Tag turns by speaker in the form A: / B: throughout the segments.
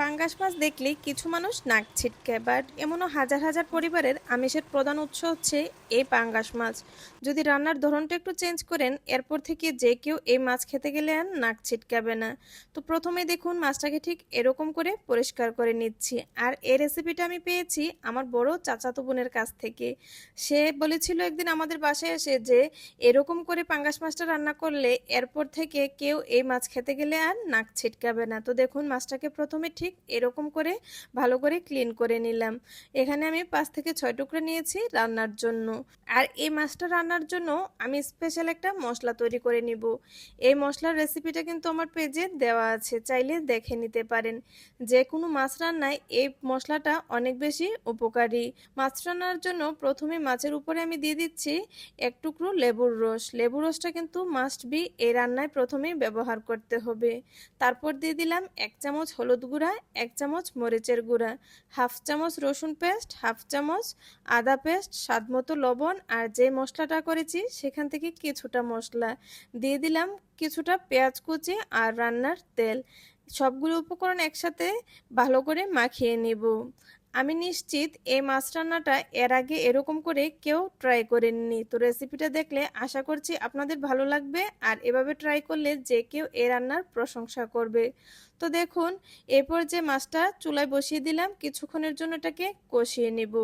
A: পাঙ্গাস মাছ দেখলেই কিছু মানুষ নাক ছিটকে বাট এমনও হাজার হাজার পরিবারের আমিষের প্রধান উৎস হচ্ছে এই পাঙ্গাস মাছ। যদি রান্নার ধরনটা একটু চেঞ্জ করেন, এরপর থেকে যে কেউ এই মাছ খেতে গেলে আর নাক ছিটকাবে না। তো প্রথমে দেখুন মাছটাকে ঠিক এরকম করে পরিষ্কার করে নিচ্ছি। আর এই রেসিপিটা আমি পেয়েছি আমার বড় চাচাতো বোনের কাছ থেকে। সে বলেছিল একদিন আমাদের বাসায় এসে যে এরকম করে পাঙ্গাস মাছটা রান্না করলে এরপর থেকে কেউ এই মাছ খেতে গেলে আর নাক ছিটকাবে না। তো দেখুন মাছটাকে প্রথমে ঠিক এরকম করে ভালো করে ক্লিন করে নিলাম। এখানে আমি পাঁচ থেকে ছয় টুকরো নিয়েছি রান্নার জন্য। আর এই মাছটা রান্নার জন্য আমি স্পেশাল একটা মশলা তৈরি করে নিব। এই মশলার রেসিপিটা কিন্তু আমার পেজে দেওয়া আছে, চাইলে দেখে নিতে পারেন। যে কোনো মাছ রান্নায় এই মশলাটা অনেক বেশি উপকারী। মাছ রান্নার জন্য প্রথমে মাছের উপরে আমি দিয়ে দিচ্ছি এক টুকরো লেবুর রস। লেবুর রসটা কিন্তু মাস্ট বি এই রান্নায় প্রথমেই ব্যবহার করতে হবে। তারপর দিয়ে দিলাম এক চামচ হলুদ গুঁড়া এক চামচ মরিচের গুঁড়া, হাফ চামচ রসুন পেস্ট, হাফ চামচ আদা পেস্ট, স্বাদ মতো লবণ আর যে মশলাটা করেছি সেখান থেকে কিছুটা মশলা। দিয়ে দিলাম কিছুটা পেঁয়াজ কুচি আর রান্নার তেল। সবগুলো উপকরণ একসাথে ভালো করে মাখিয়ে নেব। আমি নিশ্চিত এই মাছ রান্নাটা এর আগে এরকম করে কেউ ট্রাই করেননি। তো রেসিপিটা দেখলে আশা করছি আপনাদের ভালো লাগবে আর এভাবে ট্রাই করলে যে কেউ এ রান্নার প্রশংসা করবে। তো দেখুন, এরপর যে মাছটা চুলায় বসিয়ে দিলাম, কিছুক্ষণের জন্য এটাকে কষিয়ে নিব।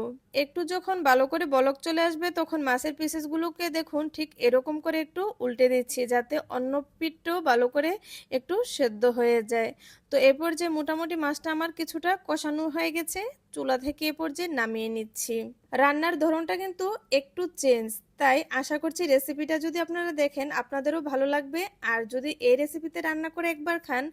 A: একটু যখন ভালো করে বলক চলে আসবে, তখন মাছের পিসেসগুলোকে দেখুন ঠিক এরকম করে একটু উল্টে দিচ্ছি, যাতে অন্য পিঠটাও ভালো করে একটু সেদ্ধ হয়ে যায়। তো এরপর যে মোটামুটি মাছটা আমার কিছুটা কষানো হয়ে গেছে, চুলা থেকে এরপর যে নামিয়ে নিচ্ছি। রান্নার ধরনটা কিন্তু একটু চেঞ্জ তাই আশা করছি রেসিপিটা যদি আপনারা দেখেন, আপনাদেরও ভালো লাগবে। আর যদি এই রেসিপিতে রান্না করে একবার খান,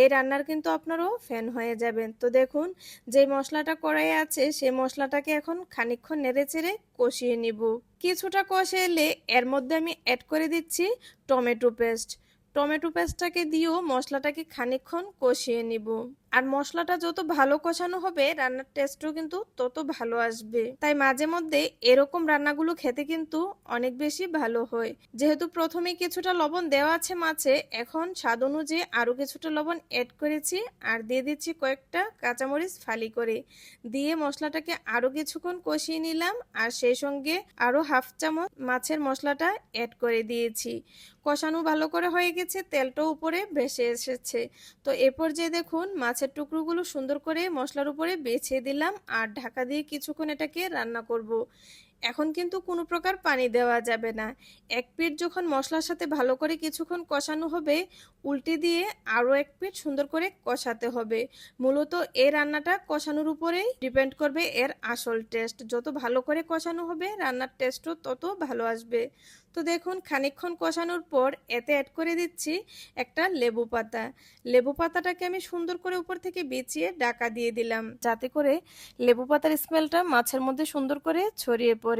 A: এই রান্নার কিন্তু আপনারও ফ্যান হয়ে যাবেন। তো দেখুন, যে মশলাটা কড়াইয়ে আছে সেই মশলাটাকে এখন খানিকক্ষণ নেড়ে চেড়ে কষিয়ে নিব। কিছুটা কষে এলে এর মধ্যে আমি অ্যাড করে দিচ্ছি টমেটো পেস্ট টমেটো পেস্টটাকে দিয়েও মশলাটাকে খানিকক্ষণ কষিয়ে নিব। আর মশলাটা যত ভালো কষানো হবে, রান্নার টেস্টও কিন্তু তত ভালো আসবে। তাই মাঝে মধ্যে এরকম রান্নাগুলো খেতে কিন্তু অনেক বেশি ভালো হয়। যেহেতু প্রথমে কিছুটা লবণ দেওয়া আছে মাছে, এখন স্বাদ অনুযায়ী আরও কিছুটা লবণ অ্যাড করেছি আর দিয়ে দিচ্ছি কয়েকটা কাঁচামরিচ ফালি করে। দিয়ে মশলাটাকে আরও কিছুক্ষণ কষিয়ে নিলাম আর সেই সঙ্গে আরও হাফ চামচ মাছের মশলাটা অ্যাড করে দিয়েছি। কষানো ভালো করে হয়ে গেছে, তেলটাও উপরে ভেসে এসেছে। তো এরপর যে দেখুন মাছের টুকরোগুলো সুন্দর করে মশলার উপরে বেছে দিলাম আর ঢাকা দিয়ে কিছুক্ষণ এটাকে রান্না করব। এখন কিন্তু কোনো প্রকার পানি দেওয়া যাবে না। এক পিঠ যখন মশলার সাথে ভালো করে কিছুক্ষণ কষানো হবে, উল্টে দিয়ে আরও এক পিঠ সুন্দর করে কষাতে হবে। মূলত এই রান্নাটা কষানোর উপরেই ডিপেন্ড করবে এর আসল টেস্ট যত ভালো করে কষানো হবে, রান্নার টেস্টও তত ভালো আসবে। তো দেখুন, খানিকক্ষণ কষানোর পর এতে অ্যাড করে দিচ্ছি একটা লেবু পাতা। লেবু পাতাটাকে আমি সুন্দর করে উপর থেকে বিছিয়ে ডাকা দিয়ে দিলাম। যাতে করে লেবু পাতার স্মেলটা মাছের মধ্যে সুন্দর করে ছড়িয়ে পড়ে।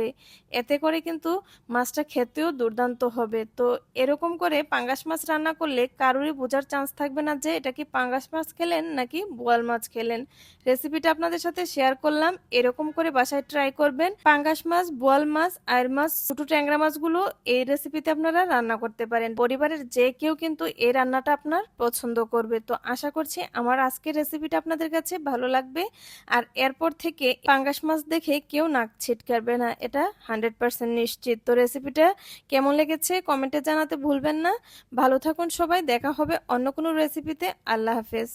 A: এতে করে কিন্তু মাছটা খেতেও দুর্দান্ত হবে। তো এরকম করে পাঙ্গাস মাছ রান্না করলে কারোরই বোঝার চান্স থাকবে না যে এটা কি পাঙ্গাস মাছ খেলেন নাকি বোয়াল মাছ খেলেন। রেসিপিটা আপনাদের সাথে শেয়ার করলাম। এরকম করে বাসায় ট্রাই করবেন পাঙ্গাস মাছ, বোয়াল মাছ, আয়ের মাছ, ছোটো ট্যাংরা মাছগুলো এই রেসিপিতে আপনারা রান্না করতে পারেন। পরিবারের যে কেউ কিন্তু এই রান্নাটা আপনার পছন্দ করবে। তো আশা করছি আমার আজকের রেসিপিটা আপনাদের কাছে ভালো লাগবে। আর এরপর থেকে পাঙ্গাস মাছ দেখে কেউ নাক ছিটকাবে না। এটা হান্ড্রেড পার্সেন্ট নিশ্চিত। তো রেসিপিটা কেমন লেগেছে কমেন্টে জানাতে ভুলবেন না। ভালো থাকুন সবাই, দেখা হবে অন্য কোনো রেসিপিতে আল্লাহ হাফেজ।